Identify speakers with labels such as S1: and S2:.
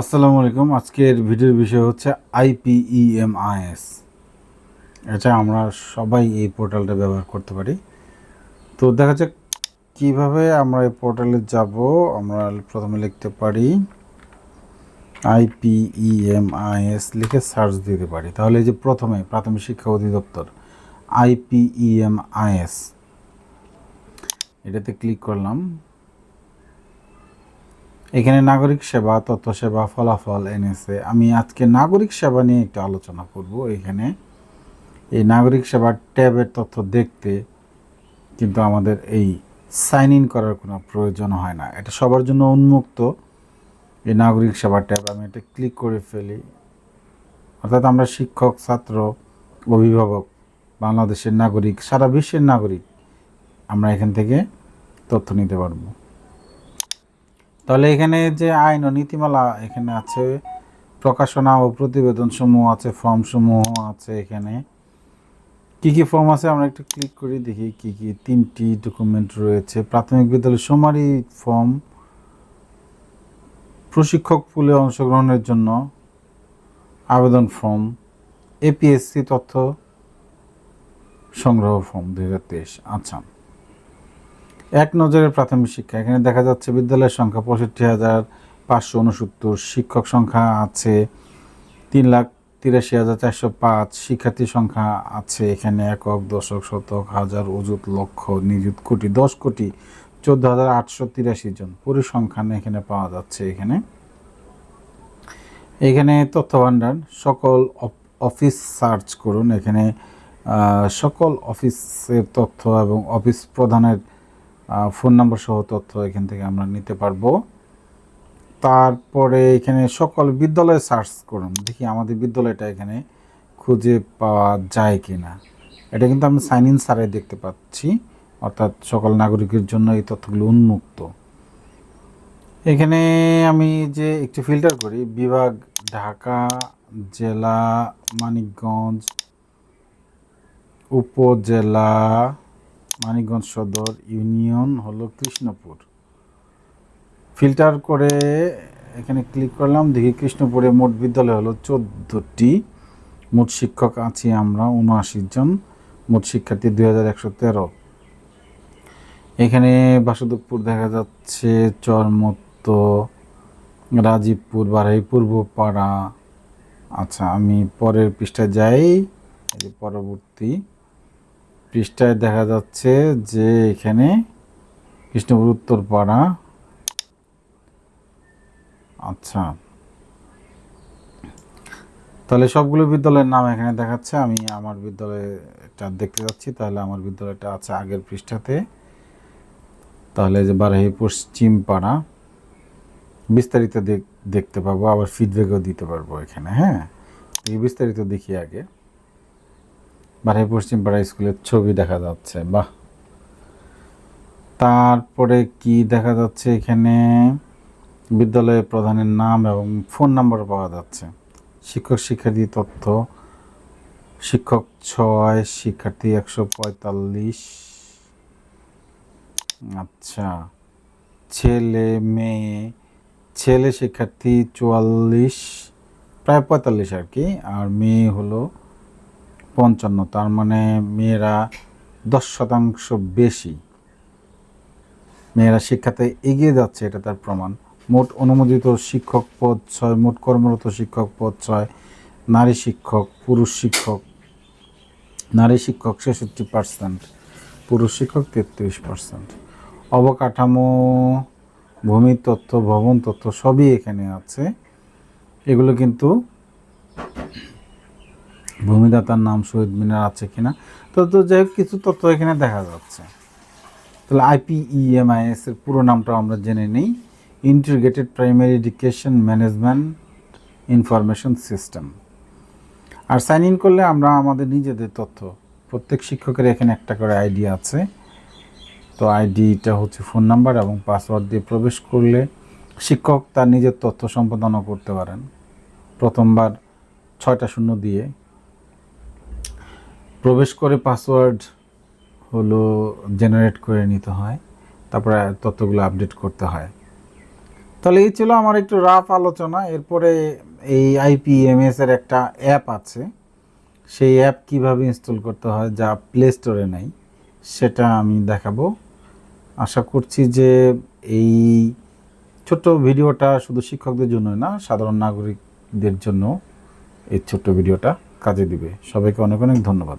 S1: আসসালামু আলাইকুম। আজকের ভিডিওর বিষয় হচ্ছে আইপিইএমআইএস এটা আমরা সবাই এই পোর্টালটা ব্যবহার করতে পারি। তো দেখা যাক কীভাবে আমরা এই পোর্টালে যাব। আমরা প্রথমে লিখতে পারি আইপিইএমআইএস লিখে সার্চ দিতে পারি। তাহলে এই যে প্রথমে প্রাথমিক শিক্ষা অধিদপ্তর আইপিইএমআইএস এটাতে ক্লিক করলাম। এখানে নাগরিক সেবা, তথ্য সেবা, ফলাফল এনেছে। আমি আজকে নাগরিক সেবা নিয়ে একটু আলোচনা করব এখানে। এই নাগরিক সেবার ট্যাবের তথ্য দেখতে কিন্তু আমাদের এই সাইন ইন করার কোনো প্রয়োজন হয় না। এটা সবার জন্য উন্মুক্ত। এই নাগরিক সেবা ট্যাব আমি এটা ক্লিক করে ফেলি। অর্থাৎ আমরা শিক্ষক, ছাত্র, অভিভাবক, বাংলাদেশের নাগরিক, সারা বিশ্বের নাগরিক আমরা এখান থেকে তথ্য নিতে পারব। তাহলে এখানে যে আইন ও নীতিমালা এখানে আছে, প্রকাশনা ও প্রতিবেদন সমূহ আছে ফর্ম সমূহ আছে এখানে। কি কি ফর্ম আছে আমরা একটু ক্লিক করি, দেখি কি কি তিনটি ডকুমেন্ট রয়েছে। প্রাথমিক বিদ্যালয় সুমারি ফর্ম। প্রশিক্ষক পুলে অংশগ্রহণের জন্য আবেদন ফর্ম। এপিএসসি তথ্য সংগ্রহ ফর্ম দুই হাজার তেইশ। আচ্ছা। এক নজরে প্রাথমিক শিক্ষা। এখানে দেখা যাচ্ছে বিদ্যালয়ের সংখ্যা পঁয়ষট্টি হাজার পাঁচশো উনসত্তর, শিক্ষক সংখ্যা আছে তিন লাখ তিরাশি হাজার চারশো পাঁচ, শিক্ষার্থী সংখ্যা আছে এখানে একক, দশক, শতক, হাজার, অযুত, লক্ষ, নিযুত, কোটি, দশ কোটি, চোদ্দ হাজার আটশো তিরাশি জন পরিসংখ্যান এখানে পাওয়া যাচ্ছে এখানে। এখানে তথ্য ভাণ্ডার সকল অফ- অফিস সার্চ করুন। এখানে সকল অফিসের তথ্য এবং অফিস প্রধানের ফোন নাম্বার সহ তথ্য এখান থেকে আমরা নিতে পারব। তারপরে এখানে সকল বিদ্যালয়ে সার্চ করুন। দেখি আমাদের বিদ্যালয়টা এখানে খুঁজে পাওয়া যায় কি না এটা কিন্তু আমি সাইন ইন সারে দেখতে পাচ্ছি। অর্থাৎ সকল নাগরিকের জন্য এই তথ্যগুলো উন্মুক্ত। এখানে আমি যে একটু ফিল্টার করি, বিভাগ, ঢাকা, জেলা, মানিকগঞ্জ, উপজেলা মানিকগঞ্জ সদর ইউনিয়ন হলো কৃষ্ণপুর। ফিল্টার করে এখানে ক্লিক করলাম, দেখি কৃষ্ণপুরে মোট বিদ্যালয় হলো চোদ্দোটি। মোট শিক্ষক আছি আমরা উনআশি জন, মোট শিক্ষার্থী দুই হাজার একশো তেরো। এখানে বাসুদেবপুর দেখা যাচ্ছে, চরমত্ত, রাজীবপুর বারাই পূর্বপাড়া। আচ্ছা আমি পরের পৃষ্ঠায় যাই পরবর্তী। পৃষ্ঠায় দেখা যাচ্ছে যে এখানে কৃষ্ণপুর উত্তরপাড়া। আচ্ছা। তাহলে সবগুলো বিদ্যালয়ের নাম এখানে দেখাচ্ছে, আমি আমার বিদ্যালয়টা দেখতে যাচ্ছি, তাহলে আমার বিদ্যালয়টা আছে আগের পৃষ্ঠাতে। তাহলে যে বারাহি পশ্চিম পাড়া বিস্তারিত দেখ- দেখতে পাবো, আবার ফিডব্যাকও দিতে পারব এখানে হ্যাঁ? বিস্তারিত দেখি আগে। বারাহি পশ্চিম পাড়া স্কুলের ছবি দেখা যাচ্ছে, বাহ। তারপরে কি দেখা যাচ্ছে এখানে? বিদ্যালয়ের প্রধানের নাম এবং ফোন নাম্বার পাওয়া যাচ্ছে। শিক্ষক, শিক্ষার্থী তথ্য, শিক্ষক ছয়, শিক্ষার্থী একশো পঁয়তাল্লিশ। আচ্ছা ছেলে, মেয়ে, ছেলে শিক্ষার্থী চুয়াল্লিশ, প্রায় পঁয়তাল্লিশ আর কি, আর মেয়ে হলো পঞ্চান্ন, তার মানে মেয়েরা দশ শতাংশ বেশি। মেয়েরা শিক্ষাতে এগিয়ে যাচ্ছে, এটা তার প্রমাণ। মোট অনুমোদিত শিক্ষক পদ ছয়, মোট কর্মরত শিক্ষক পদ ছয়, নারী শিক্ষক, পুরুষ শিক্ষক। নারী শিক্ষক ছেষট্টি পার্সেন্ট, পুরুষ শিক্ষক তেত্রিশ পার্সেন্ট। অবকাঠামো, ভূমি, তথ্য, ভবন তথ্য সবই এখানে আছে। এগুলো কিন্তু ভূমিদাতার নাম শহীদ মিনার আছে কিনা? তো তো যাই হোক, কিছু তথ্য এখানে দেখা যাচ্ছে। তাহলে আইপিইএমআইএস এর পুরো নামটাও আমরা জেনে নিই। Integrated primary education management information system R sign in করলে আমরা আমাদের নিজেদের তথ্য। প্রত্যেক শিক্ষকের এখানে একটা করে আইডি আছে। তো আইডিটা হচ্ছে ফোন নাম্বার এবং পাসওয়ার্ড দিয়ে প্রবেশ করলে শিক্ষক তার নিজের তথ্য সম্পাদনও করতে পারেন। প্রথমবার ছয়টা শূন্য দিয়ে প্রবেশ করে পাসওয়ার্ড হলো জেনারেট করে নিতে হয়, তারপরে তথ্যগুলো আপডেট করতে হয়। তাহলে এই ছিল আমার একটু রাফ আলোচনা। এরপরে এই আইপিএমএস এর একটা অ্যাপ আছে। সেই অ্যাপ কীভাবে ইনস্টল করতে হয় যা প্লে স্টোরে নাই, সেটা আমি দেখাবো। আশা করছি যে এই ছোট্ট ভিডিওটা শুধু শিক্ষকদের জন্য না, সাধারণ নাগরিকদের জন্য এই ছোট্ট ভিডিওটা কাজে দিবে। সবাইকে অনেক অনেক ধন্যবাদ।